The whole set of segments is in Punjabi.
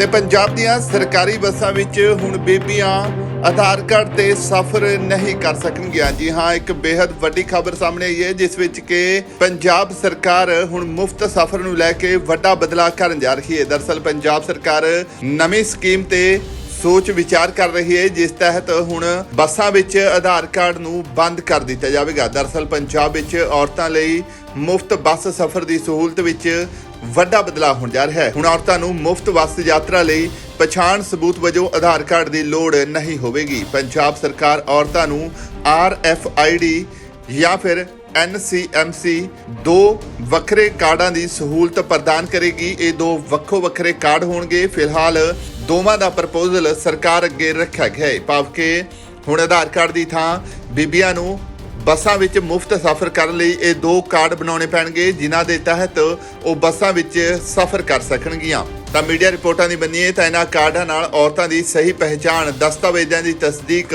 ਤੇ ਪੰਜਾਬ ਦੀਆਂ ਸਰਕਾਰੀ ਬੱਸਾਂ ਵਿੱਚ ਹੁਣ ਬੀਬੀਆਂ ਆਧਾਰ ਕਾਰਡ ਤੇ ਸਫ਼ਰ ਨਹੀਂ ਕਰ ਸਕਣਗੀਆਂ। ਜੀ ਹਾਂ, ਇੱਕ ਬੇहद ਵੱਡੀ ਖਬਰ ਸਾਹਮਣੇ ਆਈ ਹੈ, ਜਿਸ ਵਿੱਚ ਕਿ ਪੰਜਾਬ ਸਰਕਾਰ ਹੁਣ ਮੁਫਤ ਸਫ਼ਰ ਨੂੰ ਲੈ ਕੇ ਵੱਡਾ ਬਦਲਾਅ ਕਰਨ ਜਾ ਰਹੀ ਹੈ। ਦਰਸਲ, ਪੰਜਾਬ ਸਰਕਾਰ ਨਵੀਂ ਸਕੀਮ ਤੇ ਸੋਚ ਵਿਚਾਰ ਕਰ ਰਹੀ ਹੈ, ਜਿਸ ਤਹਿਤ ਹੁਣ ਬੱਸਾਂ ਵਿੱਚ ਆਧਾਰ ਕਾਰਡ ਨੂੰ ਬੰਦ ਕਰ ਦਿੱਤਾ ਜਾਵੇਗਾ। ਦਰਸਲ ਪੰਜਾਬ ਵਿੱਚ ਔਰਤਾਂ ਲਈ ਮੁਫਤ ਬੱਸ ਸਫ਼ਰ ਦੀ ਸਹੂਲਤ ਵਿੱਚ ਵੱਡਾ ਬਦਲਾਅ ਹੋਣ ਜਾ ਰਿਹਾ ਹੈ। ਹੁਣ ਔਰਤਾਂ ਨੂੰ ਮੁਫਤ ਬੱਸ ਯਾਤਰਾ ਲਈ ਪਛਾਣ ਸਬੂਤ ਵਜੋਂ ਆਧਾਰ ਕਾਰਡ ਦੀ ਲੋੜ ਨਹੀਂ ਹੋਵੇਗੀ। ਪੰਜਾਬ ਸਰਕਾਰ ਔਰਤਾਂ ਨੂੰ ਆਰ ਐਫ ਆਈ ਡੀ ਜਾਂ ਫਿਰ NCMC ਦੋ ਵੱਖਰੇ ਕਾਰਡਾਂ ਦੀ ਸਹੂਲਤ ਪ੍ਰਦਾਨ ਕਰੇਗੀ। ਇਹ ਦੋ ਵੱਖੋ ਵੱਖਰੇ ਕਾਰਡ ਹੋਣਗੇ। ਫਿਲਹਾਲ ਦੋਵਾਂ ਦਾ ਪ੍ਰਪੋਜ਼ਲ ਸਰਕਾਰ ਅੱਗੇ ਰੱਖਿਆ ਗਿਆ ਹੈ। ਭਾਵ ਕਿ ਹੁਣ ਆਧਾਰ ਕਾਰਡ ਦੀ ਥਾਂ ਬੀਬੀਆਂ ਨੂੰ ਬੱਸਾਂ ਵਿੱਚ ਮੁਫਤ ਸਫ਼ਰ ਕਰਨ ਲਈ ਇਹ ਦੋ ਕਾਰਡ ਬਣਾਉਣੇ ਪੈਣਗੇ, ਜਿਨ੍ਹਾਂ ਦੇ ਤਹਿਤ ਉਹ ਬੱਸਾਂ ਵਿੱਚ ਸਫ਼ਰ ਕਰ ਸਕਣਗੀਆਂ। ਤਾਂ ਮੀਡੀਆ ਰਿਪੋਰਟਾਂ ਦੀ ਮੰਨੀਏ ਤਾਂ ਇਹਨਾਂ ਕਾਰਡਾਂ ਨਾਲ ਔਰਤਾਂ ਦੀ ਸਹੀ ਪਹਿਚਾਣ, ਦਸਤਾਵੇਜ਼ਾਂ ਦੀ ਤਸਦੀਕ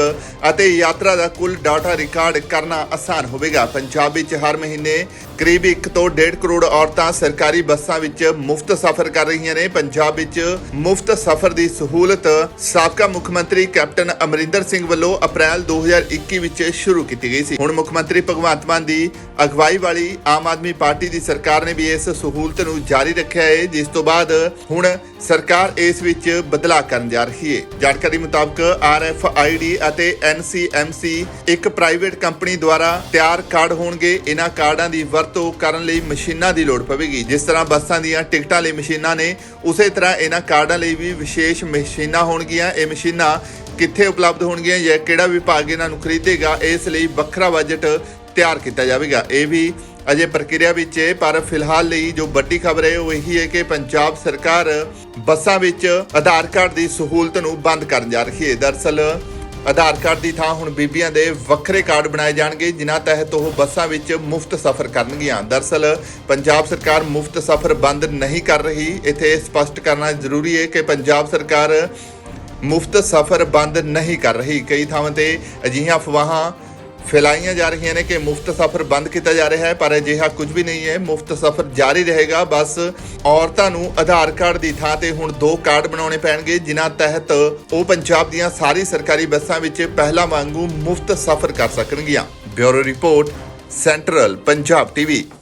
ਅਤੇ ਯਾਤਰਾ ਦਾ ਕੁੱਲ ਡਾਟਾ ਰਿਕਾਰਡ ਕਰਨਾ ਆਸਾਨ ਹੋਵੇਗਾ। ਪੰਜਾਬ ਵਿੱਚ ਹਰ ਮਹੀਨੇ ਕਰੀਬ 1 ਤੋਂ 1.5 ਕਰੋੜ ਔਰਤਾਂ ਸਰਕਾਰੀ ਬੱਸਾਂ ਵਿੱਚ ਮੁਫਤ ਸਫ਼ਰ ਕਰ ਰਹੀਆਂ ਨੇ। ਪੰਜਾਬ ਵਿੱਚ ਮੁਫਤ ਸਫ਼ਰ ਦੀ ਸਹੂਲਤ ਸਾਬਕਾ ਮੁੱਖ ਮੰਤਰੀ ਕੈਪਟਨ ਅਮਰਿੰਦਰ ਸਿੰਘ ਵੱਲੋਂ ਅਪ੍ਰੈਲ 2021 ਵਿੱਚ ਸ਼ੁਰੂ ਕੀਤੀ ਗਈ ਸੀ। ਹੁਣ ਮੁੱਖ ਮੰਤਰੀ ਭਗਵੰਤ ਮਾਨ ਦੀ ਅਗਵਾਈ ਵਾਲੀ ਆਮ ਆਦਮੀ ਪਾਰਟੀ ਦੀ ਸਰਕਾਰ ਨੇ ਵੀ ਇਸ ਸਹੂਲਤ ਨੂੰ ਜਾਰੀ ਰੱਖਿਆ ਹੈ, ਜਿਸ ਤੋਂ ਬਾਅਦ ਹੁਣ ਹੁਣ ਸਰਕਾਰ ਇਸ ਵਿੱਚ ਬਦਲਾਅ ਕਰਨ ਜਾ ਰਹੀ ਹੈ। ਜਾਣਕਾਰੀ ਮੁਤਾਬਕ ਆਰਐਫਆਈਡੀ ਅਤੇ ਐਨਸੀਐਮਸੀ ਇੱਕ ਪ੍ਰਾਈਵੇਟ ਕੰਪਨੀ ਦੁਆਰਾ ਤਿਆਰ ਕਾਰਡ ਹੋਣਗੇ। ਇਹਨਾਂ ਕਾਰਡਾਂ ਦੀ ਵਰਤੋਂ ਕਰਨ ਲਈ ਮਸ਼ੀਨਾਂ ਦੀ ਲੋੜ ਪਵੇਗੀ। ਜਿਸ ਤਰ੍ਹਾਂ ਬੱਸਾਂ ਦੀਆਂ ਟਿਕਟਾਂ ਲਈ ਮਸ਼ੀਨਾਂ ਨੇ, ਉਸੇ ਤਰ੍ਹਾਂ ਇਹਨਾਂ ਕਾਰਡਾਂ ਲਈ ਵੀ ਵਿਸ਼ੇਸ਼ ਮਸ਼ੀਨਾਂ ਹੋਣਗੀਆਂ। ਇਹ ਮਸ਼ੀਨਾਂ ਕਿੱਥੇ ਉਪਲਬਧ ਹੋਣਗੀਆਂ ਜਾਂ ਕਿਹੜਾ ਵਿਭਾਗ ਇਹਨਾਂ ਨੂੰ ਖਰੀਦੇਗਾ, ਇਸ ਲਈ ਵੱਖਰਾ ਬਜਟ ਤਿਆਰ ਕੀਤਾ ਜਾਵੇਗਾ। ਇਹ ਵੀ ਅਜੇ ਪ੍ਰਕਿਰਿਆ ਵਿੱਚ ਹੈ, ਪਰ ਫਿਲਹਾਲ ਲਈ ਜੋ ਵੱਡੀ ਖਬਰ ਹੈ, ਉਹ ਇਹੀ ਹੈ ਕਿ ਪੰਜਾਬ ਸਰਕਾਰ ਬੱਸਾਂ ਵਿੱਚ ਆਧਾਰ ਕਾਰਡ ਦੀ ਸਹੂਲਤ ਨੂੰ ਬੰਦ ਕਰਨ ਜਾ ਰਹੀ ਹੈ। ਦਰਸਲ, ਆਧਾਰ ਕਾਰਡ ਦੀ ਥਾਂ ਹੁਣ ਬੀਬੀਆਂ ਦੇ ਵੱਖਰੇ ਕਾਰਡ ਬਣਾਏ ਜਾਣਗੇ, ਜਿਨ੍ਹਾਂ ਤਹਿਤ ਉਹ ਬੱਸਾਂ ਵਿੱਚ ਮੁਫਤ ਸਫ਼ਰ ਕਰਨਗੀਆਂ। ਦਰਸਲ, ਪੰਜਾਬ ਸਰਕਾਰ ਮੁਫਤ ਸਫ਼ਰ ਬੰਦ ਨਹੀਂ ਕਰ ਰਹੀ। ਇੱਥੇ ਸਪਸ਼ਟ ਕਰਨਾ ਜ਼ਰੂਰੀ ਹੈ ਕਿ ਪੰਜਾਬ ਸਰਕਾਰ ਮੁਫਤ ਸਫ਼ਰ ਬੰਦ ਨਹੀਂ ਕਰ ਰਹੀ। ਕਈ ਥਾਵਾਂ ਤੇ ਅਜਿਹੀਆਂ ਅਫਵਾਹਾਂ ਫੈਲਾਈਆਂ ਜਾ ਰਹੀਆਂ ਨੇ ਕਿ ਮੁਫਤ ਸਫ਼ਰ ਬੰਦ ਕੀਤਾ ਜਾ ਰਿਹਾ ਹੈ, ਪਰ ਅਜਿਹਾ ਕੁਝ ਵੀ ਨਹੀਂ ਹੈ। ਮੁਫਤ ਸਫ਼ਰ ਜਾਰੀ ਰਹੇਗਾ, ਬਸ ਔਰਤਾਂ ਨੂੰ ਆਧਾਰ ਕਾਰਡ ਦੀ ਥਾਂ ਤੇ ਹੁਣ ਦੋ ਕਾਰਡ ਬਣਾਉਣੇ ਪੈਣਗੇ, ਜਿਨ੍ਹਾਂ ਤਹਿਤ ਉਹ ਪੰਜਾਬ ਦੀਆਂ ਸਾਰੀ ਸਰਕਾਰੀ ਬੱਸਾਂ ਵਿੱਚ ਪਹਿਲਾਂ ਵਾਂਗੂ ਮੁਫਤ ਸਫ਼ਰ ਕਰ ਸਕਣਗੀਆਂ। Bureau report, central Punjab TV.